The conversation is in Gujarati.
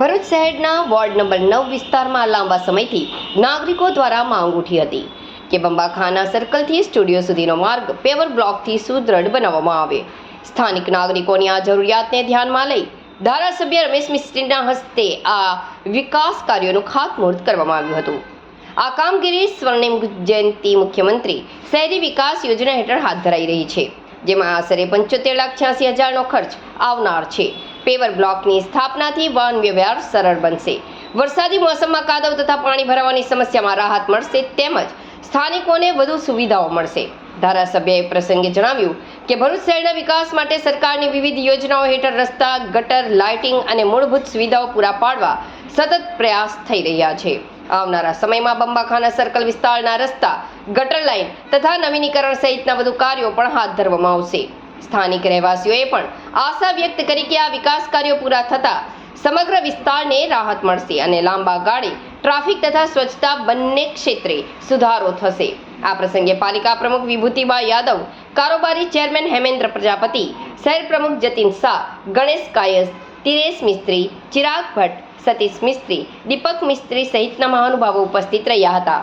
ભરૂચ શહેરના વોર્ડ નંબર નવ વિસ્તારમાં લાંબા સમયથી નાગરિકો દ્વારા માંગ ઉઠી હતી કે બંબાખાના સર્કલથી સ્ટુડિયો સુધીનો માર્ગ પેવર બ્લોકથી સુદૃઢ બનાવવામાં આવે. સ્થાનિક નાગરિકોની આ જરૂરિયાતને ધ્યાનમાં લઈ ધારાસભ્ય રમેશ મિસ્ત્રીના હસ્તે આ વિકાસ કાર્યોનું ખાતમુહૂર્ત કરવામાં આવ્યું હતું. આ કામગીરી સ્વર્ણિમ જયંતિ મુખ્યમંત્રી શહેરી વિકાસ યોજના હેઠળ હાથ ધરાઈ રહી છે, જેમાં આશરે પંચોતેર લાખ છ્યાસી હજારનો ખર્ચ આવનાર છે. પેવર બ્લોકની સ્થાપનાથી વાહન વ્યવહાર સરળ બનશે. વરસાદી મોસમમાં કાદવ તથા પાણી ભરાવાની સમસ્યામાં રાહત મળશે તેમજ સ્થાનિકોને વધુ સુવિધાઓ મળશે. ધારાસભ્યએ પ્રસંગે જણાવ્યું કે ભરૂચ શહેરના વિકાસ માટે સરકારની વિવિધ યોજનાઓ હેઠળ રસ્તા, ગટર, લાઇટિંગ અને મૂળભૂત સુવિધાઓ પૂરા પાડવા સતત પ્રયાસ થઈ રહ્યા છે. આવનારા સમયમાં બંબાખાના સર્કલ વિસ્તારના રસ્તા, ગટર લાઇન તથા નવીનીકરણ સહિતના વધુ કાર્યો પણ હાથ ધરવામાં આવશે. સ્થાનિક રહેવાસીઓએ પણ આશા વ્યક્ત કરી કે આ વિકાસ કાર્યો પૂરા થતા સમગ્ર વિસ્તારને રાહત મળશે અને લાંબા ગાળે ટ્રાફિક તથા સ્વચ્છતા બંને ક્ષેત્રે સુધારો થશે. આ પ્રસંગે પાલિકા પ્રમુખ વિભૂતિબા યાદવ, કારોબારી ચેરમેન હેમેન્દ્ર પ્રજાપતિ, શહેર પ્રમુખ જતીન શાહ, ગણેશ કાયસ તિરેશ મિસ્ત્રી, ચિરાગ ભટ્ટ, સતીશ મિસ્ત્રી, દીપક મિસ્ત્રી સહિતના મહાનુભાવો ઉપસ્થિત રહ્યા હતા.